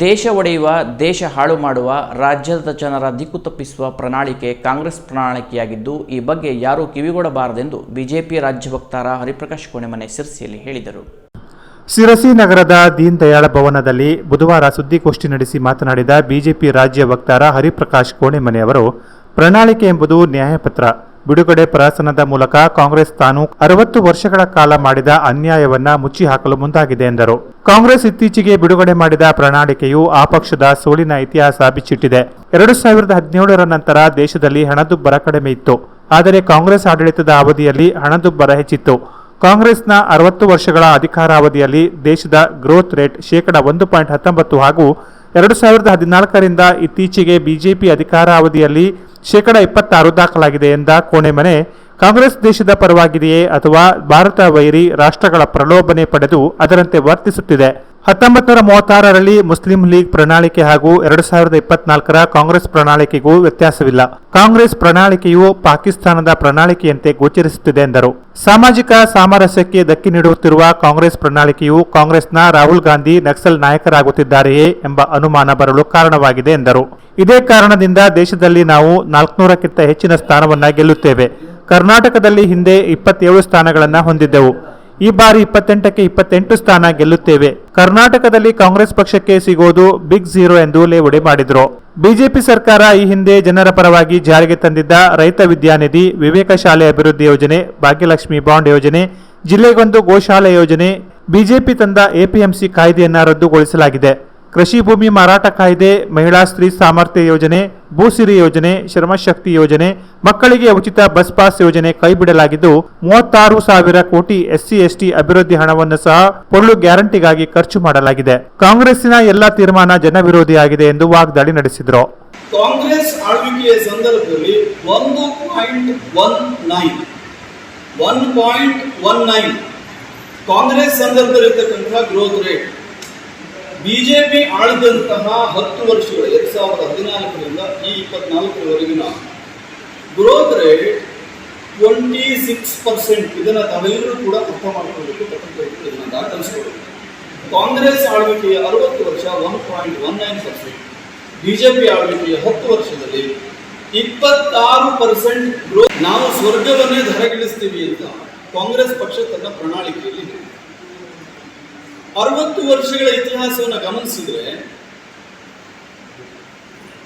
ದೇಶ ಒಡೆಯುವ, ದೇಶ ಹಾಳು ಮಾಡುವ, ರಾಜ್ಯದ ಜನರ ದಿಕ್ಕು ತಪ್ಪಿಸುವ ಪ್ರಣಾಳಿಕೆ ಕಾಂಗ್ರೆಸ್ ಪ್ರಣಾಳಿಕೆಯಾಗಿದ್ದು, ಈ ಬಗ್ಗೆ ಯಾರೂ ಕಿವಿಗೊಡಬಾರದೆಂದು ಬಿಜೆಪಿ ರಾಜ್ಯ ವಕ್ತಾರ ಹರಿಪ್ರಕಾಶ್ ಕೋಣೆಮನೆ ಸಿರ್ಸಿಯಲ್ಲಿ ಹೇಳಿದರು. ಸಿರಸಿ ನಗರದ ದೀನ್ ದಯಾಳ ಭವನದಲ್ಲಿ ಬುಧವಾರ ಸುದ್ದಿಗೋಷ್ಠಿ ನಡೆಸಿ ಮಾತನಾಡಿದ ಬಿಜೆಪಿ ರಾಜ್ಯ ವಕ್ತಾರ ಹರಿಪ್ರಕಾಶ್ ಕೋಣೆಮನೆ ಅವರು, ಪ್ರಣಾಳಿಕೆ ಎಂಬುದು ನ್ಯಾಯಪತ್ರ. ಬಿಡುಗಡೆ ಪ್ರಹಸನದ ಮೂಲಕ ಕಾಂಗ್ರೆಸ್ ತಾನು ಅರವತ್ತು ವರ್ಷಗಳ ಕಾಲ ಮಾಡಿದ ಅನ್ಯಾಯವನ್ನ ಮುಚ್ಚಿ ಹಾಕಲು ಮುಂದಾಗಿದೆ ಎಂದರು. ಕಾಂಗ್ರೆಸ್ ಇತ್ತೀಚೆಗೆ ಬಿಡುಗಡೆ ಮಾಡಿದ ಪ್ರಣಾಳಿಕೆಯು ಆ ಪಕ್ಷದ ಸೋಲಿನ ಇತಿಹಾಸ ಬಿಚ್ಚಿಟ್ಟಿದೆ. ಎರಡು ಸಾವಿರದ ಹದಿನೇಳರ ನಂತರ ದೇಶದಲ್ಲಿ ಹಣದುಬ್ಬರ ಕಡಿಮೆ ಇತ್ತು. ಆದರೆ ಕಾಂಗ್ರೆಸ್ ಆಡಳಿತದ ಅವಧಿಯಲ್ಲಿ ಹಣದುಬ್ಬರ ಹೆಚ್ಚಿತ್ತು. ಕಾಂಗ್ರೆಸ್ನ ಅರವತ್ತು ವರ್ಷಗಳ ಅಧಿಕಾರಾವಧಿಯಲ್ಲಿ ದೇಶದ ಗ್ರೋತ್ ರೇಟ್ ಶೇಕಡ ಒಂದು ಪಾಯಿಂಟ್ ಹತ್ತೊಂಬತ್ತು ಹಾಗೂ ಎರಡು ಸಾವಿರದ ಹದಿನಾಲ್ಕರಿಂದ ಇತ್ತೀಚೆಗೆ ಬಿಜೆಪಿ ಅಧಿಕಾರಾವಧಿಯಲ್ಲಿ ಶೇಕಡ ಇಪ್ಪತ್ತಾರು ದಾಖಲಾಗಿದೆ ಎಂದ ಕೋಣೆಮನೆ ಕಾಂಗ್ರೆಸ್ ದೇಶದ ಪರವಾಗಿದೆಯೇ ಅಥವಾ ಭಾರತ ವೈರಿ ರಾಷ್ಟ್ರಗಳ ಪ್ರಲೋಭನೆ ಪಡೆದು ಅದರಂತೆ ವರ್ತಿಸುತ್ತಿದೆ? ಹತ್ತೊಂಬತ್ತು ಮೂವತ್ತಾರರಲ್ಲಿ ಮುಸ್ಲಿಂ ಲೀಗ್ ಪ್ರಣಾಳಿಕೆ ಹಾಗೂ ಎರಡು ಸಾವಿರದ ಇಪ್ಪತ್ನಾಲ್ಕರ ಕಾಂಗ್ರೆಸ್ ಪ್ರಣಾಳಿಕೆಗೂ ವ್ಯತ್ಯಾಸವಿಲ್ಲ. ಕಾಂಗ್ರೆಸ್ ಪ್ರಣಾಳಿಕೆಯು ಪಾಕಿಸ್ತಾನದ ಪ್ರಣಾಳಿಕೆಯಂತೆ ಗೋಚರಿಸುತ್ತಿದೆ ಎಂದರು. ಸಾಮಾಜಿಕ ಸಾಮರಸ್ಯಕ್ಕೆ ಧಕ್ಕೆ ನೀಡುತ್ತಿರುವ ಕಾಂಗ್ರೆಸ್ ಪ್ರಣಾಳಿಕೆಯು ಕಾಂಗ್ರೆಸ್ನ ರಾಹುಲ್ ಗಾಂಧಿ ನಕ್ಸಲ್ ನಾಯಕರಾಗುತ್ತಿದ್ದಾರೆಯೇ ಎಂಬ ಅನುಮಾನ ಬರಲು ಕಾರಣವಾಗಿದೆ ಎಂದರು. ಇದೇ ಕಾರಣದಿಂದ ದೇಶದಲ್ಲಿ ನಾವು ನಾಲ್ಕುನೂರಕ್ಕಿಂತ ಹೆಚ್ಚಿನ ಸ್ಥಾನವನ್ನ ಗೆಲ್ಲುತ್ತೇವೆ. ಕರ್ನಾಟಕದಲ್ಲಿ ಹಿಂದೆ ಇಪ್ಪತ್ತೇಳು ಸ್ಥಾನಗಳನ್ನು ಹೊಂದಿದ್ದೆವು. ಈ ಬಾರಿ ಇಪ್ಪತ್ತೆಂಟಕ್ಕೆ ಇಪ್ಪತ್ತೆಂಟು ಸ್ಥಾನ ಗೆಲ್ಲುತ್ತೇವೆ. ಕರ್ನಾಟಕದಲ್ಲಿ ಕಾಂಗ್ರೆಸ್ ಪಕ್ಷಕ್ಕೆ ಸಿಗೋದು ಬಿಗ್ ಝೀರೋ ಎಂದು ಲೇವಡಿ ಮಾಡಿದರು. ಬಿಜೆಪಿ ಸರ್ಕಾರ ಈ ಹಿಂದೆ ಜನರ ಪರವಾಗಿ ಜಾರಿಗೆ ತಂದಿದ್ದ ರೈತ ವಿದ್ಯಾನಿಧಿ ವಿವೇಕ ಶಾಲೆ ಅಭಿವೃದ್ಧಿ ಯೋಜನೆ, ಭಾಗ್ಯಲಕ್ಷ್ಮಿ ಬಾಂಡ್ ಯೋಜನೆ, ಜಿಲ್ಲೆಗೊಂದು ಗೋಶಾಲೆ ಯೋಜನೆ, ಬಿಜೆಪಿ ತಂದ ಎಪಿಎಂಸಿ ಕಾಯ್ದೆಯನ್ನು ರದ್ದುಗೊಳಿಸಲಾಗಿದೆ. ಕೃಷಿ ಭೂಮಿ ಮಾರಾಟ ಕಾಯ್ದೆ, ಮಹಿಳಾ ಸ್ತ್ರೀ ಸಾಮರ್ಥ್ಯ ಯೋಜನೆ, ಭೂಸಿರಿ ಯೋಜನೆ ಶ್ರಮಶಕ್ತಿ ಯೋಜನೆ, ಮಕ್ಕಳಿಗೆ ಉಚಿತ ಬಸ್ ಪಾಸ್ ಯೋಜನೆ ಕೈಬಿಡಲಾಗಿದ್ದು, ಮೂವತ್ತಾರು ಸಾವಿರ ಕೋಟಿ ಎಸ್ಸಿ, ಎಸ್ಟಿ ಅಭಿವೃದ್ಧಿ ಹಣವನ್ನು ಸಹ ಪೊಳ್ಳು ಗ್ಯಾರಂಟಿಗಾಗಿ ಖರ್ಚು ಮಾಡಲಾಗಿದೆ. ಕಾಂಗ್ರೆಸ್ಸಿನ ಎಲ್ಲಾ ತೀರ್ಮಾನ ಜನವಿರೋಧಿಯಾಗಿದೆ ಎಂದು ವಾಗ್ದಾಳಿ ನಡೆಸಿದರು. ಕಾಂಗ್ರೆಸ್ ಆಳ್ವಿಕೆಯ ಸಂದರ್ಭದಲ್ಲಿ ಒಂದು point one nine, one point one growth rate BJP ಆಳಿದಂತಹ ಹತ್ತು ವರ್ಷಗಳ ಎರಡ್ ಸಾವಿರದ ಹದಿನಾಲ್ಕರಿಂದ ಈ ಇಪ್ಪತ್ನಾಲ್ಕರವರೆಗಿನ growth rate twenty six percent ಇದನ್ನ ತಾವೆಲ್ಲರೂ ಕೂಡ ಅರ್ಥ ಮಾಡಿಕೊಳ್ಳಬೇಕು ಪತ್ರಕರ್ತರು ಇದನ್ನ ದಾಖಲಿಸಿಕೊಳ್ಳಿ ಕಾಂಗ್ರೆಸ್ ಆಳ್ವಿಕೆಯ ಅರವತ್ತು ವರ್ಷ one point one nine percent BJP ಆಳ್ವಿಕೆಯ ಹತ್ತು ವರ್ಷದಲ್ಲಿ ಇಪ್ಪತ್ತಾರು ಪರ್ಸೆಂಟ್ ಗ್ರೋತ್ ನಾವು ಸ್ವರ್ಗವನ್ನೇ ಧರಗಿಳಿಸ್ತೀವಿ ಅಂತ ಕಾಂಗ್ರೆಸ್ ಪಕ್ಷ ತನ್ನ ಪ್ರಣಾಳಿಕೆಯಲ್ಲಿ ಹೇಳಿದೆ. ಅರವತ್ತು ವರ್ಷಗಳ ಇತಿಹಾಸವನ್ನು ಗಮನಿಸಿದ್ರೆ,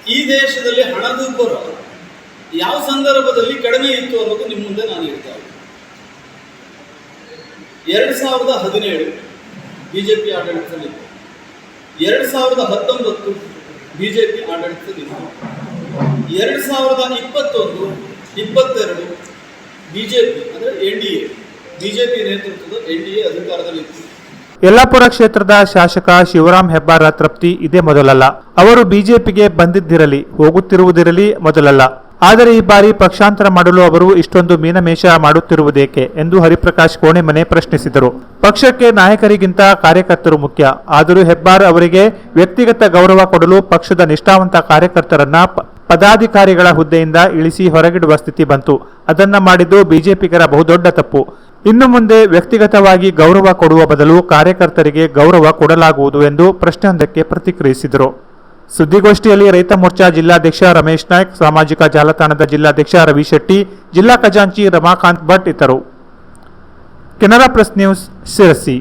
ಈ ದೇಶದಲ್ಲಿ ಹಣದುಬ್ಬರ ಯಾವ ಸಂದರ್ಭದಲ್ಲಿ ಕಡಿಮೆ ಇತ್ತು ಅನ್ನೋದು ನಿಮ್ಮ ಮುಂದೆ ನಾನು ಹೇಳ್ತಾ ಎರಡು ಸಾವಿರದ ಹದಿನೇಳು ಬಿಜೆಪಿ ಆಡಳಿತದಲ್ಲಿ ಎರಡು ಸಾವಿರದ ಹತ್ತೊಂಬತ್ತು ಬಿಜೆಪಿ ಆಡಳಿತದಲ್ಲಿ ಎರಡು ಸಾವಿರದ ಇಪ್ಪತ್ತೊಂದು, ಇಪ್ಪತ್ತೆರಡು ಬಿಜೆಪಿ, ಅಂದ್ರೆ ಎನ್ ಡಿ ಎ, ಬಿಜೆಪಿ ನೇತೃತ್ವದ ಎನ್ ಡಿ ಎ ಅಧಿಕಾರದಲ್ಲಿತ್ತು ಯಲ್ಲಾಪುರ ಕ್ಷೇತ್ರದ ಶಾಸಕ ಶಿವರಾಮ್ ಹೆಬ್ಬಾರ ತೃಪ್ತಿ ಇದೇ ಮೊದಲಲ್ಲ. ಅವರು ಬಿಜೆಪಿಗೆ ಬಂದಿದ್ದಿರಲಿ, ಹೋಗುತ್ತಿರುವುದಿರಲಿ ಮೊದಲಲ್ಲ. ಆದರೆ ಈ ಬಾರಿ ಪಕ್ಷಾಂತರ ಮಾಡಲು ಅವರು ಇಷ್ಟೊಂದು ಮೀನಮೇಷ ಮಾಡುತ್ತಿರುವುದೇಕೆ ಎಂದು ಹರಿಪ್ರಕಾಶ್ ಕೋಣೆಮನೆ ಪ್ರಶ್ನಿಸಿದರು. ಪಕ್ಷಕ್ಕೆ ನಾಯಕರಿಗಿಂತ ಕಾರ್ಯಕರ್ತರು ಮುಖ್ಯ. ಆದರೂ ಹೆಬ್ಬಾರ್ ಅವರಿಗೆ ವ್ಯಕ್ತಿಗತ ಗೌರವ ಕೊಡಲು ಪಕ್ಷದ ನಿಷ್ಠಾವಂತ ಕಾರ್ಯಕರ್ತರನ್ನ ಪದಾಧಿಕಾರಿಗಳ ಹುದ್ದೆಯಿಂದ ಇಳಿಸಿ ಹೊರಗಿಡುವ ಸ್ಥಿತಿ ಬಂತು. ಅದನ್ನ ಮಾಡಿದ್ದು ಬಿಜೆಪಿಗರ ಬಹುದೊಡ್ಡ ತಪ್ಪು. ಇನ್ನು ಮುಂದೆ ವ್ಯಕ್ತಿಗತವಾಗಿ ಗೌರವ ಕೊಡುವ ಬದಲು ಕಾರ್ಯಕರ್ತರಿಗೆ ಗೌರವ ಕೊಡಲಾಗುವುದು ಎಂದು ಪ್ರಶ್ನೆಯೊಂದಕ್ಕೆ ಪ್ರತಿಕ್ರಿಯಿಸಿದರು. ಸುದ್ದಿಗೋಷ್ಠಿಯಲ್ಲಿ ರೈತ ಮೋರ್ಚಾ ಜಿಲ್ಲಾಧ್ಯಕ್ಷ ರಮೇಶ್ ನಾಯ್ಕ್, ಸಾಮಾಜಿಕ ಜಾಲತಾಣದ ಜಿಲ್ಲಾಧ್ಯಕ್ಷ ರವಿ ಶೆಟ್ಟಿ, ಜಿಲ್ಲಾ ಖಜಾಂಚಿ Ramakant Bhat ಇತರು. Canara press news Sirsi.